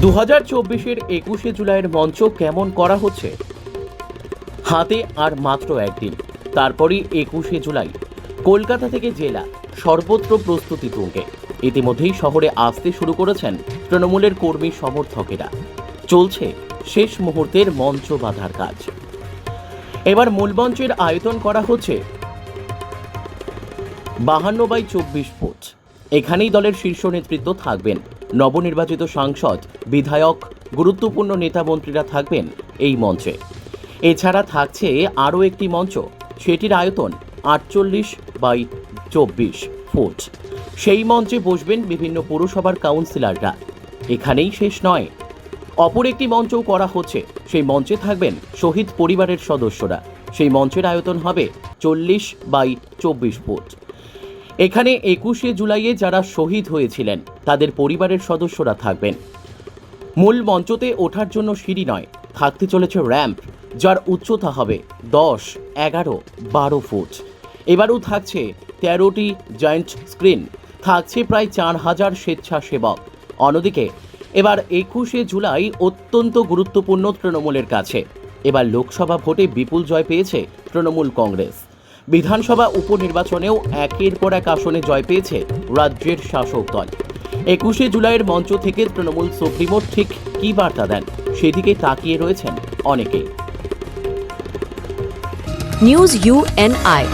দু হাজার চব্বিশের একুশে জুলাইয়ের মঞ্চ কেমন করা হচ্ছে? হাতে আর মাত্র একদিন। তারপরই একুশে জুলাই। কলকাতা থেকে জেলা সর্বত্র প্রস্তুতি তুঙ্গে। ইতিমধ্যেই শহরে আসতে শুরু করেছেন তৃণমূলের কর্মী সমর্থকেরা। চলছে শেষ মুহূর্তের মঞ্চ বাঁধার কাজ। এবার মূল মঞ্চের আয়োজন করা হচ্ছে বাহান্ন বাই চব্বিশ ফুট এখানেই দলের শীর্ষ নেতৃত্ব থাকবেন। নবনির্বাচিত সাংসদ, বিধায়ক, গুরুত্বপূর্ণ নেতা মন্ত্রীরা থাকবেন এই মঞ্চে। এছাড়া থাকছে আরও একটি মঞ্চ, সেটির আয়তন আটচল্লিশ বাই চব্বিশ ফুট সেই মঞ্চে বসবেন বিভিন্ন পুরসভার কাউন্সিলররা। এখানেই শেষ নয়। অপর একটি মঞ্চও করা হচ্ছে। সেই মঞ্চে থাকবেন শহীদ পরিবারের সদস্যরা। সেই মঞ্চের আয়তন হবে চল্লিশ বাই চব্বিশ ফুট এখানে একুশে জুলাইয়ে যারা শহীদ হয়েছিলেন, তাদের পরিবারের সদস্যরা থাকবেন। মূল মঞ্চতে ওঠার জন্য সিঁড়ি নয়, থাকতে চলেছে র্যাম্প যার উচ্চতা হবে দশ, এগারো, বারো ফুট। এবারও থাকছে তেরোটি জয়েন্ট স্ক্রিন থাকছে প্রায় চার হাজার স্বেচ্ছাসেবক। অন্যদিকে, এবার একুশে জুলাই অত্যন্ত গুরুত্বপূর্ণ তৃণমূলের কাছে। এবার লোকসভা ভোটে বিপুল জয় পেয়েছে তৃণমূল কংগ্রেস। বিধানসভা উপনির্বাচনেও একের পর এক আসনে জয় পেয়েছে রাজ্যের শাসক দল। একুশে জুলাইয়ের মঞ্চ থেকে তৃণমূল সুপ্রিমো ঠিক কি বার্তা দেন? সেদিকে তাকিয়ে রয়েছেন অনেকেই। News UNI